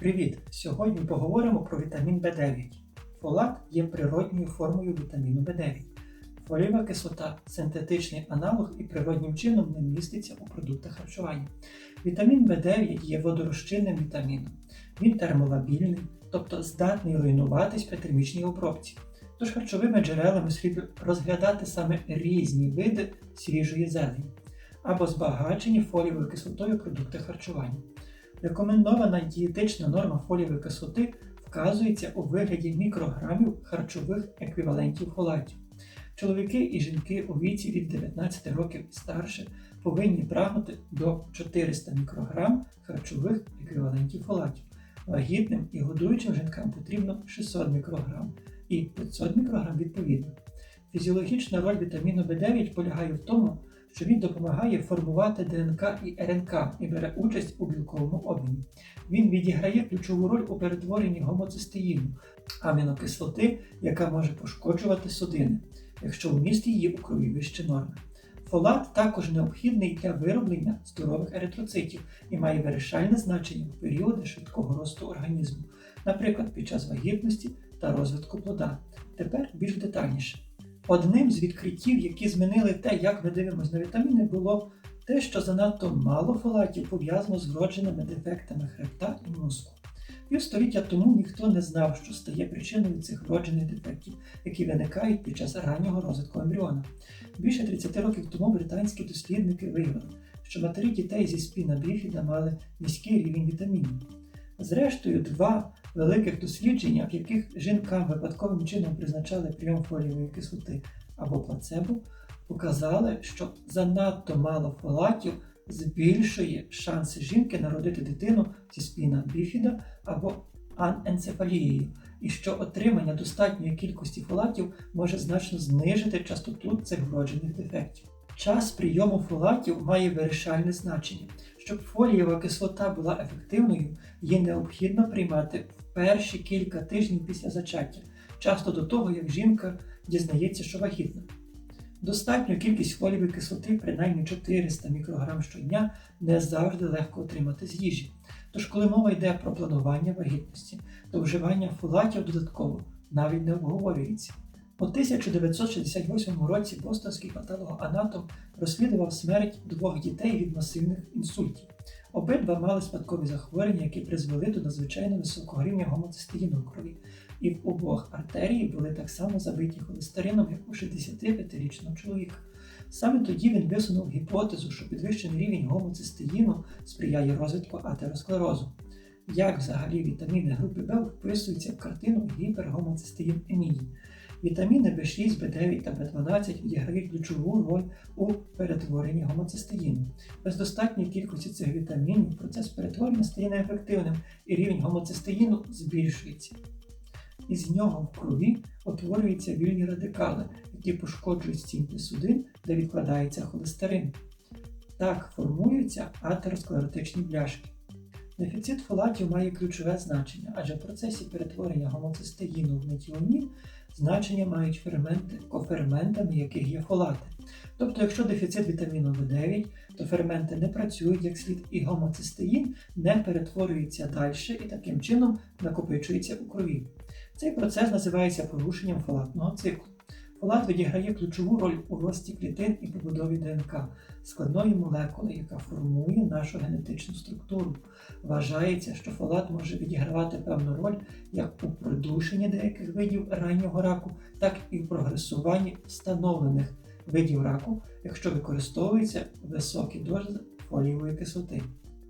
Привіт! Сьогодні поговоримо про вітамін В9. Фолат є природньою формою вітаміну В9. Фолієва кислота синтетичний аналог і природнім чином не міститься у продуктах харчування. Вітамін В9 є водорозчинним вітаміном. Він термолабільний, тобто здатний руйнуватись при термічній обробці. Тож харчовими джерелами слід розглядати саме різні види свіжої зелені або збагачені фолієвою кислотою продукти харчування. Рекомендована дієтична норма фолієвої кислоти вказується у вигляді мікрограмів харчових еквівалентів фолатів. Чоловіки і жінки у віці від 19 років старше повинні прагнути до 400 мікрограм харчових еквівалентів фолатів. Вагітним і годуючим жінкам потрібно 600 мікрограм і 500 мікрограм відповідно. Фізіологічна роль вітаміну В9 полягає в тому, що він допомагає формувати ДНК і РНК і бере участь у білковому обміні. Він відіграє ключову роль у перетворенні гомоцистеїну, амінокислоти, яка може пошкоджувати судини, якщо вміст її у крові вище норми. Фолат також необхідний для вироблення здорових еритроцитів і має вирішальне значення в періоди швидкого росту організму, наприклад, під час вагітності та розвитку плода. Тепер більш детальніше. Одним з відкриттів, які змінили те, як ми дивимося на вітаміни, було те, що занадто мало фолатів пов'язано з вродженими дефектами хребта і мозку. Півстоліття тому ніхто не знав, що стає причиною цих вроджених дефектів, які виникають під час раннього розвитку ембріона. Більше 30 років тому британські дослідники виявили, що матері дітей зі спіна біфіда мали низький рівень вітамінів. Зрештою, два великих дослідження, в яких жінкам випадковим чином призначали прийом фолієвої кислоти або плацебо, показали, що занадто мало фолатів збільшує шанси жінки народити дитину зі спіна біфіда або аненцефалією, і що отримання достатньої кількості фолатів може значно знижити частоту цих вроджених дефектів. Час прийому фолатів має вирішальне значення. Щоб фолієва кислота була ефективною, її необхідно приймати перші кілька тижнів після зачаття, часто до того, як жінка дізнається, що вагітна. Достатню кількість фолієвої кислоти, принаймні 400 мікрограм щодня, не завжди легко отримати з їжі. Тож, коли мова йде про планування вагітності, то вживання фолатів додатково навіть не обговорюється. У 1968 році бостонський патологоанатом розслідував смерть двох дітей від масивних інсультів. Обидва мали спадкові захворювання, які призвели до надзвичайно високого рівня гомоцистеїну в крові, і в обох артерії були так само забиті холестерином, як у 65-річного чоловіка. Саме тоді він висунув гіпотезу, що підвищений рівень гомоцистеїну сприяє розвитку атеросклерозу. Як взагалі вітаміни групи В вписуються в картину гіпергомоцистеїнемії? Вітаміни В6, В9 та В12 відіграють ключову роль у перетворенні гомоцистеїну. Без достатньої кількості цих вітамінів процес перетворення стає неефективним і рівень гомоцистеїну збільшується. Із нього в крові утворюються вільні радикали, які пошкоджують стінки судин, де відкладається холестерин. Так формуються атеросклеротичні бляшки. Дефіцит фолатів має ключове значення, адже в процесі перетворення гомоцистеїну в метіонін значення мають ферменти, коферментами яких є фолати. Тобто, якщо дефіцит вітаміну В9, то ферменти не працюють як слід, і гомоцистеїн не перетворюється далі і таким чином накопичується у крові. Цей процес називається порушенням фолатного циклу. Фолат відіграє ключову роль у рості клітин і побудові ДНК, складної молекули, яка формує нашу генетичну структуру. Вважається, що фолат може відігравати певну роль як у придушенні деяких видів раннього раку, так і в прогресуванні встановлених видів раку, якщо використовуються високі дози фолієвої кислоти.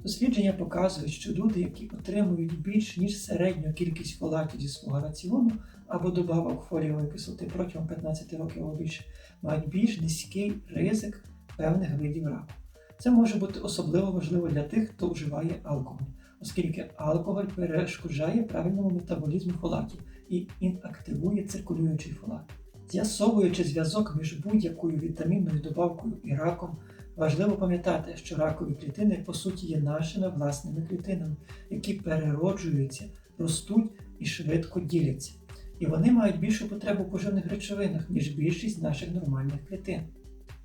Дослідження показують, що люди, які отримують більш ніж середню кількість фолатів зі свого раціону або добавок фолієвої кислоти протягом 15 років або більше, мають більш низький ризик певних видів раку. Це може бути особливо важливо для тих, хто вживає алкоголь, оскільки алкоголь перешкоджає правильному метаболізму фолатів і інактивує циркулюючий фолат. З'ясовуючи зв'язок між будь-якою вітамінною добавкою і раком, важливо пам'ятати, що ракові клітини по суті є нашими власними клітинами, які перероджуються, ростуть і швидко діляться. І вони мають більшу потребу в поживних речовинах, ніж більшість наших нормальних клітин.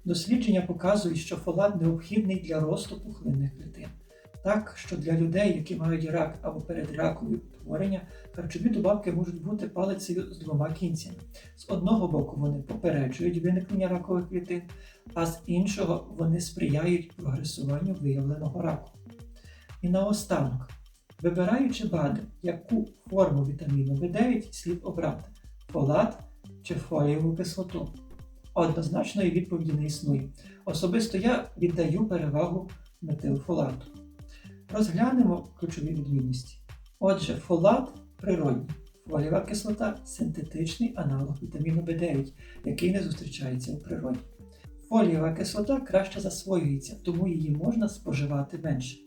Дослідження показують, що фолат необхідний для росту пухлинних клітин. Так що для людей, які мають рак або передракові утворення, харчові добавки можуть бути палицею з двома кінцями. З одного боку вони попереджують виникнення ракових клітин, а з іншого вони сприяють прогресуванню виявленого раку. І наостанок, вибираючи БАДи, яку форму вітаміну В9 слід обрати фолат чи фолієву кислоту. Однозначної відповіді не існує. Особисто я віддаю перевагу метилфолату. Розглянемо ключові відмінності. Отже, фолат природній, фолієва кислота синтетичний аналог вітаміну В9, який не зустрічається у природі. Фолієва кислота краще засвоюється, тому її можна споживати менше.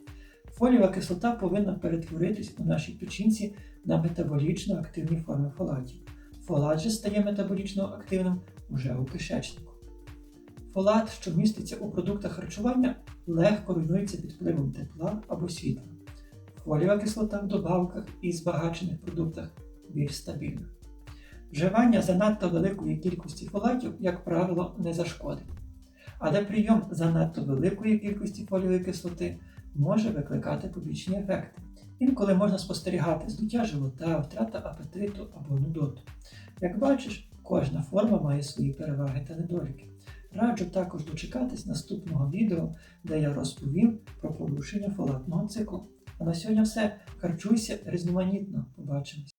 Фолієва кислота повинна перетворитись у нашій печінці на метаболічно активні форми фолатів. Фолат же стає метаболічно активним уже у кишечнику. Фолат, що міститься у продуктах харчування, легко руйнується під впливом тепла або світла. Фолієва кислота в добавках і збагачених продуктах більш стабільна. Вживання занадто великої кількості фолатів, як правило, не зашкодить. Але прийом занадто великої кількості фолієвої кислоти може викликати побічні ефекти. Інколи можна спостерігати здуття живота, втрата апетиту або нудоту. Як бачиш, кожна форма має свої переваги та недоліки. Раджу також дочекатись наступного відео, де я розповім про порушення фолатного циклу. А на сьогодні все. Харчуйся різноманітно. Побачимось!